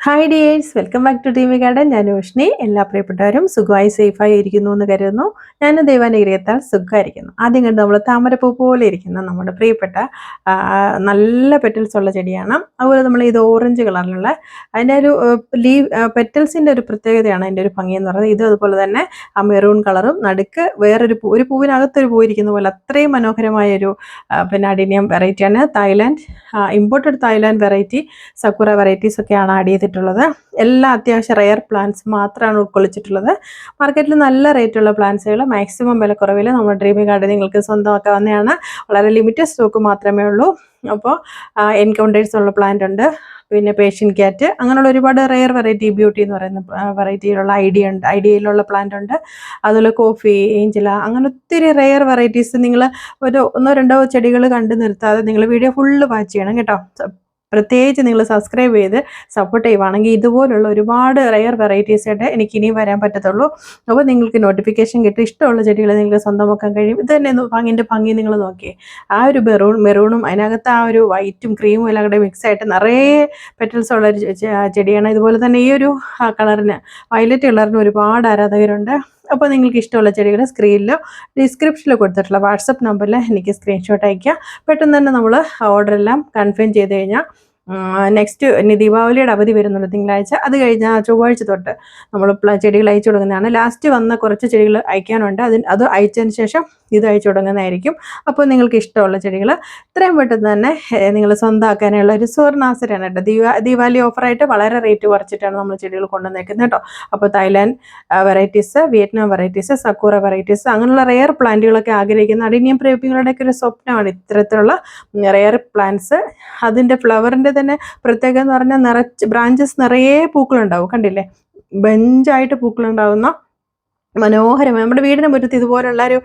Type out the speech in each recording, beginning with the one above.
Hi dears welcome back to Timi garden ഞാൻ ഉഷ്ണി എല്ലാ പ്രിയപ്പെട്ടവരും സുഖമായി സേഫായി ഇരിക്കുന്നു എന്ന് കരുതുന്നു. ഞാൻ ദൈവാനുഗ്രഹത്താൽ സുഖമായിരിക്കുന്നു. ആദ്യം കണ്ട് നമ്മൾ താമരപ്പൂ പോലെ ഇരിക്കുന്ന നമ്മുടെ പ്രിയപ്പെട്ട നല്ല പെറ്റൽസ് ഉള്ള ചെടിയാണ്. അതുപോലെ നമ്മൾ ഇത് ഓറഞ്ച് കളറിലുള്ള അതിന്റെ ഒരു ലീവ് പെറ്റൽസിന്റെ ഒരു പ്രത്യേകതയാണ് അതിന്റെ ഒരു ഭംഗി എന്ന് പറയുന്നത്. ഇത് അതുപോലെ തന്നെ ആ മെറൂൺ കളറും നടുക്ക് വേറൊരു പൂ ഒരു പൂവിനകത്തൊരു പൂ ഇരിക്കുന്ന പോലെ അത്രയും മനോഹരമായ ഒരു പിന്നെ അടിനിയം വെറൈറ്റിയാണ് Thailand imported Thailand variety sakura varieties ഒക്കെയാണ് ആഡ് ചെയ്തിട്ടുള്ളത്. എല്ലാ അത്യാവശ്യം റെയർ പ്ലാന്റ്സ് മാത്രമാണ് ഉൾക്കൊള്ളിച്ചിട്ടുള്ളത്. മാർക്കറ്റിൽ നല്ല റേറ്റുള്ള പ്ലാന്റ്സുകൾ മാക്സിമം വിലക്കുറവിൽ നമ്മുടെ ഡ്രീമി ഗാർഡൻ നിങ്ങൾക്ക് സ്വന്തമാക്കാവുന്നതാണ് വളരെ ലിമിറ്റഡ് സ്റ്റോക്ക് മാത്രമേ ഉള്ളൂ. അപ്പോൾ എൻകൗണ്ടേഴ്സ് ഉള്ള പ്ലാന്റ് ഉണ്ട്. പിന്നെ പേഷ്യൻ ക്യാറ്റ് അങ്ങനെയുള്ള ഒരുപാട് റെയർ വെറൈറ്റി ബ്യൂട്ടി എന്ന് പറയുന്ന വെറൈറ്റിയിലുള്ള ഐഡിയ ഉണ്ട്. ഐഡിയയിലുള്ള പ്ലാന്റ് ഉണ്ട്. അതുപോലെ കോഫി ഏഞ്ചല അങ്ങനെ ഒത്തിരി റെയർ വെറൈറ്റീസ് നിങ്ങൾ ഒരു ഒന്നോ രണ്ടോ ചെടികൾ കണ്ടു നിർത്താതെ നിങ്ങൾ വീഡിയോ ഫുള്ള് വാച്ച് ചെയ്യണം കേട്ടോ. പ്രത്യേകിച്ച് നിങ്ങൾ സബ്സ്ക്രൈബ് ചെയ്ത് സപ്പോർട്ട് ചെയ്യുവാണെങ്കിൽ ഇതുപോലുള്ള ഒരുപാട് റയർ വെറൈറ്റീസ് ആയിട്ട് എനിക്ക് ഇനിയും വരാൻ പറ്റത്തുള്ളൂ. അപ്പോൾ നിങ്ങൾക്ക് നോട്ടിഫിക്കേഷൻ കിട്ടും ഇഷ്ടമുള്ള ചെടികൾ നിങ്ങൾക്ക് സ്വന്തമാക്കാൻ കഴിയും. ഇത് തന്നെ ഭംഗിന്റെ ഭംഗി നിങ്ങൾ നോക്കിയേ. ആ ഒരു മെറൂൺ മെറൂണും അതിനകത്ത് ആ ഒരു വൈറ്റും ക്രീമും എല്ലാം കൂടെ മിക്സ് ആയിട്ട് നിറയെ പെറ്റൽസ് ഉള്ള ഒരു ചെടിയാണ്. ഇതുപോലെ തന്നെ ഈ ഒരു കളറിന് വയലറ്റ് കളറിന് ഒരുപാട് ആരാധകരുണ്ട്. അപ്പോൾ നിങ്ങൾക്ക് ഇഷ്ടമുള്ള ചെടികൾ സ്ക്രീനിലോ ഡിസ്ക്രിപ്ഷനിലോ കൊടുത്തിട്ടുള്ള വാട്സപ്പ് നമ്പറിൽ എനിക്ക് സ്ക്രീൻഷോട്ട് അയയ്ക്കുക പെട്ടെന്ന് തന്നെ നമ്മൾ ഓർഡർ എല്ലാം കൺഫേം ചെയ്ത് കഴിഞ്ഞാൽ നെക്സ്റ്റ് ഇനി ദീപാവലിയുടെ അവധി വരുന്നുണ്ട് തിങ്കളാഴ്ച. അത് കഴിഞ്ഞാൽ ചൊവ്വാഴ്ച തൊട്ട് നമ്മൾ ചെടികൾ അയച്ചു തുടങ്ങുന്നതാണ് ലാസ്റ്റ് വന്ന കുറച്ച് ചെടികൾ അയക്കാനുണ്ട്. അതിന് അത് അയച്ചതിന് ശേഷം ഇത് അയച്ചു തുടങ്ങുന്നതായിരിക്കും അപ്പോൾ നിങ്ങൾക്ക് ഇഷ്ടമുള്ള ചെടികൾ ഇത്രയും പെട്ടെന്ന് തന്നെ നിങ്ങൾ സ്വന്തമാക്കാനുള്ള ഒരു സുവർണാസരാണ് കേട്ടോ. ദീപാ ദീപാവലി ഓഫറായിട്ട് വളരെ റേറ്റ് കുറച്ചിട്ടാണ് നമ്മൾ ചെടികൾ കൊണ്ടുവന്നേക്കുന്നത് കേട്ടോ. അപ്പോൾ Thailand varieties Vietnam varieties sakura varieties അങ്ങനെയുള്ള റെയർ പ്ലാന്റുകളൊക്കെ ആഗ്രഹിക്കുന്ന അടിനിയം പ്രേമികളുടെയൊക്കെ ഒരു സ്വപ്നമാണ് ഇത്തരത്തിലുള്ള റെയർ പ്ലാന്റ്സ് അതിന്റെ ഫ്ലവറിന്റെ തന്നെ പ്രത്യേകത എന്ന് പറഞ്ഞാൽ നിറച്ച് ബ്രാഞ്ചസ് നിറയെ പൂക്കളുണ്ടാവും. കണ്ടില്ലേ? ബെഞ്ചായിട്ട് പൂക്കളുണ്ടാവുന്ന മനോഹരമായി നമ്മുടെ വീടിന് മുറ്റത്ത് ഇതുപോലുള്ള ഒരു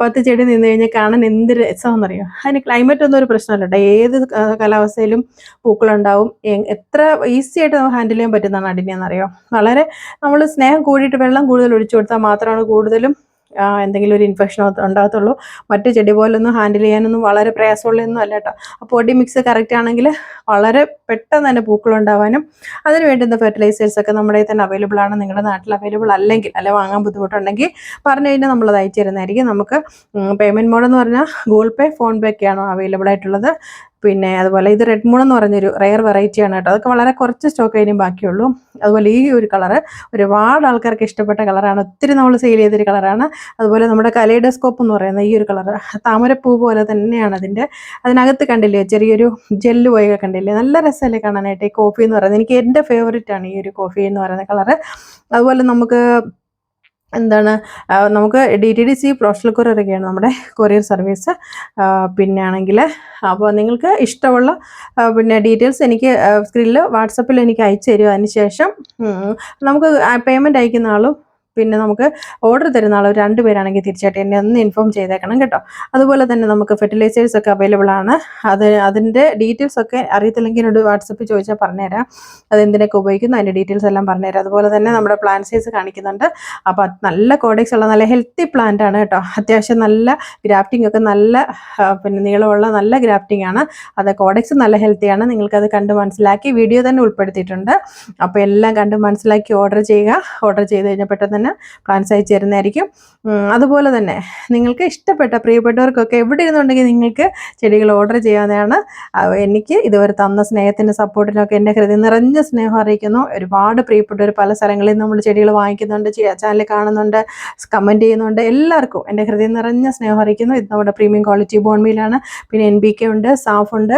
പത്ത് ചെടി നിന്ന് കഴിഞ്ഞാൽ കാണാൻ എന്ത് രസമാണെന്നറിയോ? അതിന് ക്ലൈമറ്റ് ഒന്നും ഒരു പ്രശ്നമല്ല. ഏത് കാലാവസ്ഥയിലും പൂക്കളുണ്ടാവും. എത്ര ഈസി ആയിട്ട് നമുക്ക് ഹാൻഡിൽ ചെയ്യാൻ പറ്റുന്നതാണ് അടിനെന്നറിയോ വളരെ നമ്മൾ സ്നേഹം കൂടിയിട്ട് വെള്ളം കൂടുതൽ ഒഴിച്ചു കൊടുത്താൽ മാത്രമാണ് കൂടുതലും എന്തെങ്കിലും ഒരു ഇൻഫെക്ഷൻ ഉണ്ടാകത്തുള്ളൂ. മറ്റു ചെടി പോലൊന്നും ഹാൻഡിൽ ചെയ്യാനൊന്നും വളരെ പ്രയാസമുള്ളതൊന്നും അല്ല കേട്ടോ അപ്പോൾ പൊടി മിക്സ് കറക്റ്റ് ആണെങ്കിൽ വളരെ പെട്ടെന്ന് തന്നെ പൂക്കളുണ്ടാവാനും അതിന് വേണ്ടുന്ന ഫെർട്ടിലൈസേഴ്സ് ഒക്കെ നമ്മുടെ തന്നെ അവൈലബിൾ ആണ്. നിങ്ങളുടെ നാട്ടിൽ അവൈലബിൾ അല്ലെങ്കിൽ അല്ലെ വാങ്ങാൻ ബുദ്ധിമുട്ടുണ്ടെങ്കിൽ പറഞ്ഞു കഴിഞ്ഞാൽ നമ്മളത് അയച്ചു തരുന്നതായിരിക്കും. നമുക്ക് പേയ്മെന്റ് മോഡെന്ന് പറഞ്ഞാൽ ഗൂഗിൾ പേ ഫോൺ പേ ഒക്കെയാണ് അവൈലബിൾ ആയിട്ടുള്ളത്. പിന്നെ അതുപോലെ ഇത് റെഡ് മൂൺ എന്ന് പറഞ്ഞൊരു റെയർ വെറൈറ്റി ആണ് കേട്ടോ. അതൊക്കെ വളരെ കുറച്ച് സ്റ്റോക്ക് അതിനും ബാക്കിയുള്ളൂ. അതുപോലെ ഈ ഒരു കളറ് ഒരുപാട് ആൾക്കാർക്ക് ഇഷ്ടപ്പെട്ട കളറാണ് ഒത്തിരി നമ്മൾ സെയിൽ ചെയ്തൊരു കളറാണ് അതുപോലെ നമ്മുടെ കലൈഡോസ്കോപ്പ് എന്ന് പറയുന്ന ഈ ഒരു കളർ താമരപ്പൂ പോലെ തന്നെയാണ് അതിന്റെ അതിനകത്ത് കണ്ടില്ലേ ചെറിയൊരു ജെല്ല് പോയൊക്കെ കണ്ടില്ലേ? നല്ല രസമല്ലേ കാണാനായിട്ട് ഈ കോഫി എന്ന് പറയുന്നത്. എനിക്ക് എന്റെ ഫേവറേറ്റ് ആണ് ഈ ഒരു കോഫി എന്ന് പറയുന്ന കളറ് അതുപോലെ നമുക്ക് എന്താണ് നമുക്ക് D T D C professional കൊറിയറൊക്കെയാണ് നമ്മുടെ കൊറിയർ സർവീസ് പിന്നെ ആണെങ്കിൽ അപ്പോൾ നിങ്ങൾക്ക് ഇഷ്ടമുള്ള പിന്നെ ഡീറ്റെയിൽസ് എനിക്ക് സ്ക്രീനിൽ വാട്സപ്പിൽ എനിക്ക് അയച്ചു തരും അതിന് ശേഷം നമുക്ക് പേയ്മെന്റ് അയക്കുന്ന ആളും പിന്നെ നമുക്ക് ഓർഡർ തരുന്ന ആൾ രണ്ട് പേരാണെങ്കിൽ തീർച്ചയായിട്ടും എന്നെ ഒന്ന് ഇൻഫോം ചെയ്തേക്കണം കേട്ടോ. അതുപോലെ തന്നെ നമുക്ക് ഫെർട്ടിലൈസേഴ്സ് ഒക്കെ അവൈലബിൾ ആണ്. അത് അതിന്റെ ഡീറ്റെയിൽസ് ഒക്കെ അറിയത്തില്ലെങ്കിൽ എന്നോട് വാട്സപ്പിൽ ചോദിച്ചാൽ പറഞ്ഞുതരാം. അത് എന്തിനൊക്കെ ഉപയോഗിക്കുന്നു അതിന്റെ ഡീറ്റെയിൽസ് എല്ലാം പറഞ്ഞുതരാം. അതുപോലെ തന്നെ നമ്മുടെ പ്ലാന്റ് സൈസ് കാണിക്കുന്നുണ്ട്. അപ്പോൾ നല്ല കോഡെക്സ് ഉള്ള നല്ല ഹെൽത്തി പ്ലാന്റ് ആണ് കേട്ടോ. അത്യാവശ്യം നല്ല ഗ്രാഫ്റ്റിംഗ് ഒക്കെ നല്ല പിന്നെ നീളമുള്ള നല്ല ഗ്രാഫ്റ്റിംഗ് ആണ്. അത് കോഡെക്സ് നല്ല ഹെൽത്തിയാണ് നിങ്ങൾക്കത് കണ്ട് മനസ്സിലാക്കി വീഡിയോ തന്നെ ഉൾപ്പെടുത്തിയിട്ടുണ്ട്. അപ്പോൾ എല്ലാം കണ്ട് മനസ്സിലാക്കി ഓർഡർ ചെയ്യുക. ഓർഡർ ചെയ്ത് കഴിഞ്ഞാൽ പെട്ടെന്ന് തന്നെ പ്ലാൻസ് അയച്ചു തരുന്നതായിരിക്കും അതുപോലെ തന്നെ നിങ്ങൾക്ക് ഇഷ്ടപ്പെട്ട പ്രിയപ്പെട്ടവർക്കൊക്കെ എവിടെ ഇരുന്നുണ്ടെങ്കിൽ നിങ്ങൾക്ക് ചെടികൾ ഓർഡർ ചെയ്യാവുന്നതാണ്. എനിക്ക് ഇതുവരെ തന്ന സ്നേഹത്തിന്റെ സപ്പോർട്ടിനൊക്കെ എന്റെ ഹൃദയം നിറഞ്ഞ സ്നേഹം അറിയിക്കുന്നു. ഒരുപാട് പ്രിയപ്പെട്ടവർ പല സ്ഥലങ്ങളിൽ നമ്മൾ ചെടികൾ വാങ്ങിക്കുന്നുണ്ട് ചാനൽ കാണുന്നുണ്ട് കമന്റ് ചെയ്യുന്നുണ്ട്. എല്ലാവർക്കും എന്റെ ഹൃദയം നിറഞ്ഞ സ്നേഹം അറിയിക്കുന്നു. ഇത് നമ്മുടെ പ്രീമിയം ക്വാളിറ്റി ബോൺമീലാണ് പിന്നെ എൻ ബി കെ ഉണ്ട് സാഫ് ഉണ്ട്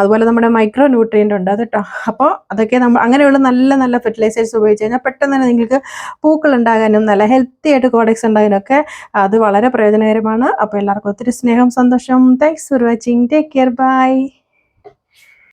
അതുപോലെ നമ്മുടെ മൈക്രോ ന്യൂട്രിയന്റ് ഉണ്ട്. അത് കേട്ടോ അപ്പോൾ അതൊക്കെ നമ്മൾ അങ്ങനെയുള്ള നല്ല നല്ല ഫെർട്ടിലൈസേഴ്സ് ഉപയോഗിച്ച് കഴിഞ്ഞാൽ പെട്ടെന്ന് തന്നെ നിങ്ങൾക്ക് പൂക്കൾ ഉണ്ടാകാനും നല്ല ഹെൽത്തി ആയിട്ട് കോഡക്സ് ഉണ്ടാകാനും ഒക്കെ അത് വളരെ പ്രയോജനകരമാണ്. അപ്പോൾ എല്ലാവർക്കും ഒത്തിരി സ്നേഹം സന്തോഷം. Thanks for watching take care bye